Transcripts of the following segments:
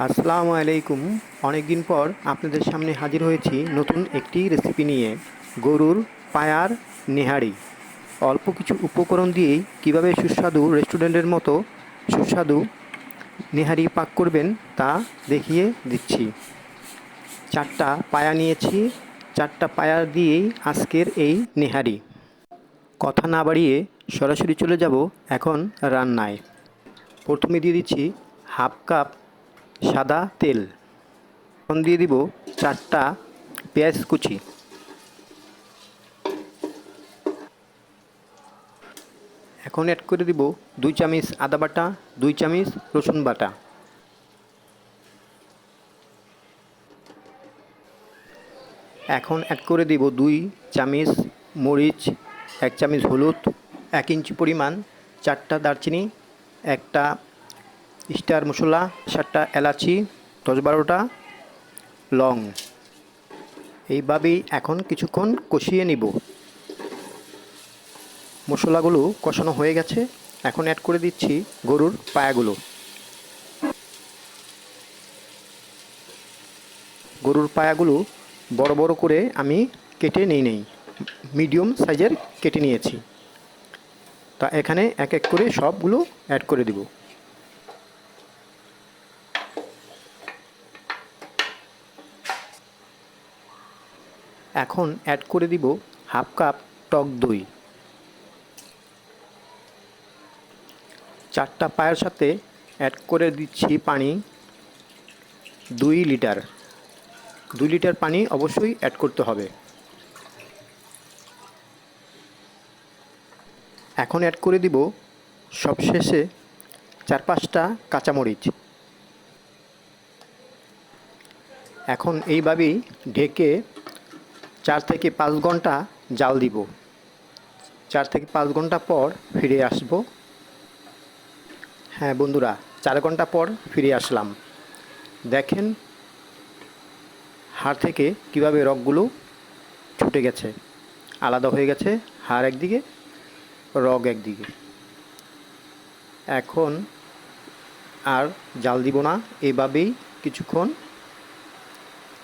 আসসালামু আলাইকুম। অনেক দিন পর আপনাদের সামনে হাজির হয়েছি নতুন একটি রেসিপি নিয়ে। গরুর পায়ার নেহারি। অল্প কিছু উপকরণ দিয়েই কীভাবে সুস্বাদু রেস্টুরেন্টের মতো সুস্বাদু নেহারি পাক করবেন তা দেখিয়ে দিচ্ছি। চারটা পায়া নিয়েছি। চারটা পায়া দিয়েই আজকের এই নেহারি। কথা না বাড়িয়ে সরাসরি চলে যাব এখন রান্নায়। প্রথমে দিয়ে দিচ্ছি হাফ কাপ সাদা তেল। এখন দিয়ে দিব চারটা পেঁয়াজ কুচি। এখন অ্যাড করে দিব দুই চামচ আদা বাটা, দুই চামচ রসুন বাটা। এখন অ্যাড করে দিব দুই চামচ মরিচ, এক চামচ হলুদ, এক ইঞ্চি পরিমাণ চারটা দারচিনি, একটা স্টার মশলা, সাতটা এলাচি, দশ বারোটা লং। এইভাবেই এখন কিছুক্ষণ কষিয়ে নিব। মশলাগুলো কষানো হয়ে গেছে। এখন অ্যাড করে দিচ্ছি গরুর পায়াগুলো। গরুর পায়াগুলো বড় বড় করে আমি কেটে নিই নেই। মিডিয়াম সাইজের কেটে নিয়েছি। তা এখানে এক এক করে সবগুলো অ্যাড করে দিব। এখন অ্যাড করে দিব হাফ কাপ টক দই। চারটা পায়ের সাথে অ্যাড করে দিচ্ছি পানি দুই লিটার। দুই লিটার পানি অবশ্যই অ্যাড করতে হবে। এখন অ্যাড করে দিব সবশেষে চার পাঁচটা কাঁচামরিচ। এখন এইভাবেই ঢেকে চার থেকে পাঁচ ঘণ্টা জাল দিব। চার থেকে পাঁচ ঘণ্টা পর ফিরে আসব। হ্যাঁ বন্ধুরা, চার ঘণ্টা পর ফিরে আসলাম। দেখেন হাড় থেকে কীভাবে রগগুলো ছুটে গেছে। আলাদা হয়ে গেছে হাড় একদিকে, রগ একদিকে। এখন আর জাল দিব না, এভাবেই কিছুক্ষণ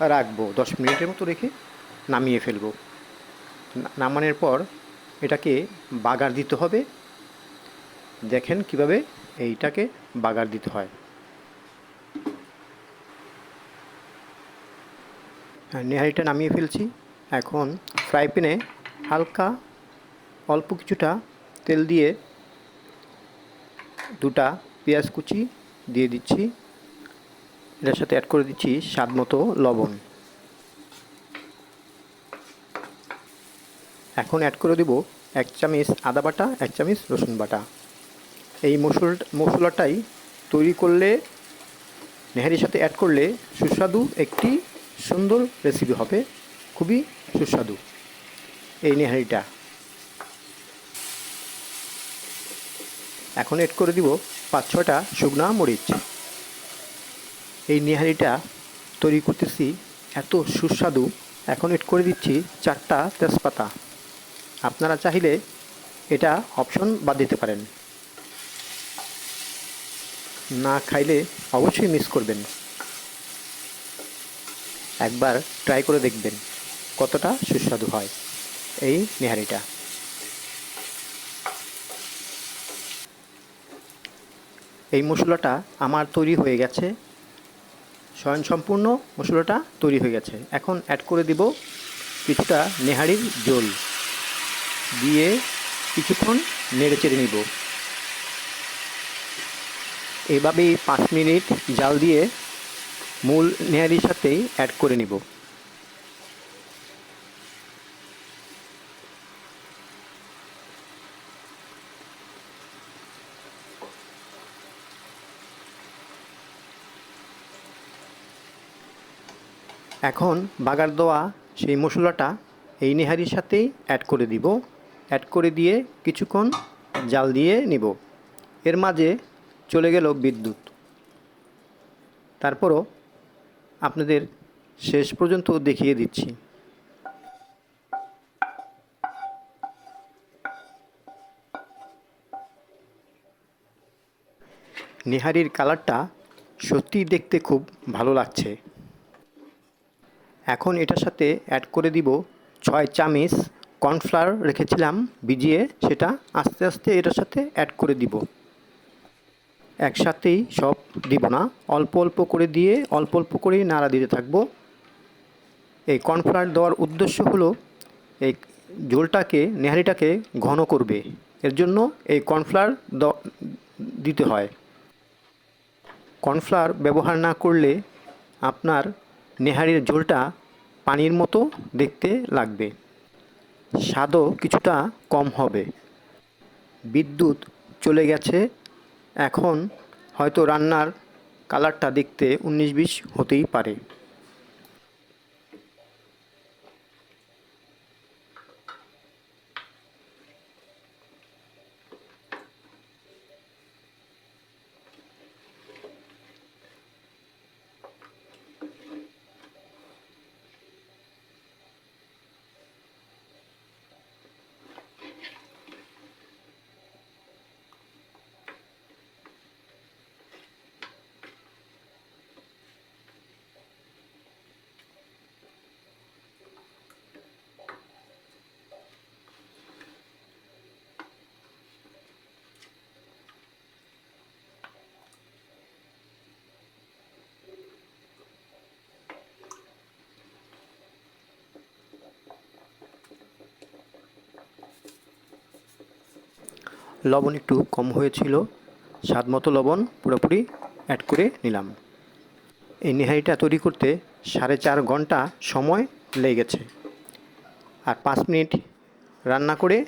রাখব। দশ মিনিটের মতো রেখে নামিয়ে ফেলব। নামানোর পর এটাকে বাগার দিতে হবে। দেখেন কীভাবে এইটাকে বাগার দিতে হয়। হ্যাঁ নেহারিটা নামিয়ে ফেলছি। এখন ফ্রাই প্যানে হালকা অল্প কিছুটা তেল দিয়ে দুটা পেঁয়াজ কুচি দিয়ে দিচ্ছি। এটার সাথে অ্যাড করে দিচ্ছি স্বাদ মতো লবণ। এখন অ্যাড করে দেব এক চামচ আদা বাটা, এক চামচ রসুন বাটা। এই মসুর মশলাটাই তৈরি করলে, নেহারির সাথে অ্যাড করলে সুস্বাদু একটি সুন্দর রেসিপি হবে। খুবই সুস্বাদু এই নেহারিটা। এখন এড করে দিব পাঁচ ছটা শুকনা মরিচ। এই নেহারিটা তৈরি করতেছি এত সুস্বাদু। এখন এড করে দিচ্ছি চারটা তেজপাতা। আপনারা চাইলে এটা অপশন বাদ দিতে পারেন। না খাইলে অবশ্যই মিস করবেন। একবার ট্রাই করে দেখবেন কতটা সুস্বাদু হয় এই নেহারিটা। এই মশলাটা আমার তৈরি হয়ে গেছে। স্বয়ংসম্পূর্ণ মশলাটা তৈরি হয়ে গেছে। এখন অ্যাড করে দিব কিছুটা নেহারির জল। দিয়ে কিছুক্ষণ নেড়ে চেড়ে নিব। এভাবেই পাঁচ মিনিট জাল দিয়ে মূল নেহারির সাথেই অ্যাড করে নিব। এখন বাগার দেওয়া সেই মশলাটা এই নেহারির সাথেই অ্যাড করে দিব। করে দিয়ে কিছুক্ষণ জাল দিয়ে নিব। এর মাঝে চলে গেল বিদ্যুৎ। তারপরও আপনাদের শেষ পর্যন্ত দেখিয়ে দিচ্ছি। নেহারির কালারটা সত্যিই দেখতে খুব ভালো লাগছে। এখন এটার সাথে অ্যাড করে দিব ছয় চামিচ কর্নফ্লাওয়ার রেখেছিলাম, ভিজিয়ে সেটা আস্তে আস্তে এটার সাথে অ্যাড করে দিব। একসাথেই সব দিব না। অল্প অল্প করে দিয়ে অল্প অল্প করেই নাড়া দিতে থাকব। এই কর্নফ্লাওয়ার দেওয়ার উদ্দেশ্য হলো, এই ঝোলটাকে, নেহারিটাকে ঘন করবে। এর জন্য এই কর্নফ্লাওয়ার দিতে হয়। কর্নফ্লাওয়ার ব্যবহার না করলে আপনার নেহারির ঝোলটা পানির মতো দেখতে লাগবে। স্বাদও কিছুটা কম হবে। বিদ্যুৎ চলে গেছে। এখন হয়তো রান্নার কালারটা দেখতে উনিশ বিশ হতেই পারে। লবণ একটু কম হয়েছিল। স্বাদ মতো লবণ পুরোপুরি অ্যাড করে নিলাম। এই নেহারিটা তৈরি করতে সাড়ে চার ঘণ্টা সময় লেগেছে আর পাঁচ মিনিট রান্না করে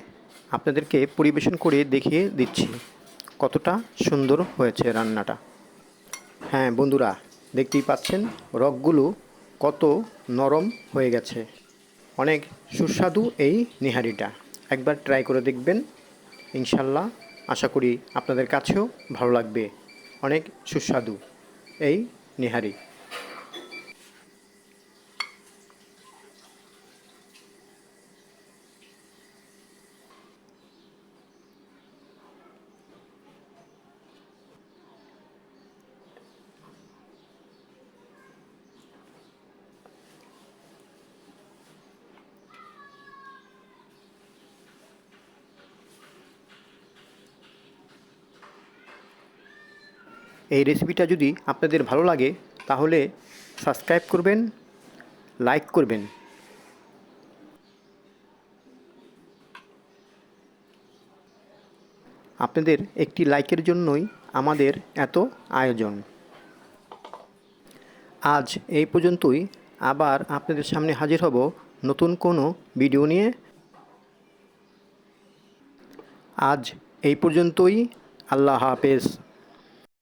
আপনাদেরকে পরিবেশন করে দেখিয়ে দিচ্ছি কতটা সুন্দর হয়েছে রান্নাটা। হ্যাঁ বন্ধুরা, দেখতেই পাচ্ছেন রগগুলো কত নরম হয়ে গেছে। অনেক সুস্বাদু এই নেহারিটা। একবার ট্রাই করে দেখবেন। ইনশাল্লাহ। আশা করি আপনাদের কাছেও ভালো লাগবে। অনেক সুস্বাদু। এই নেহারি। এই রেসিপিটা যদি আপনাদের ভালো লাগে, তাহলে সাবস্ক্রাইব করবেন লাইক করবেন। আপনাদের একটি লাইকের জন্যই আমাদের এত আয়োজন। আজ এই পর্যন্তই। আবার আপনাদের সামনে হাজির হব নতুন কোনো ভিডিও নিয়ে। আজ এই পর্যন্তই। আল্লাহ হাফেজ।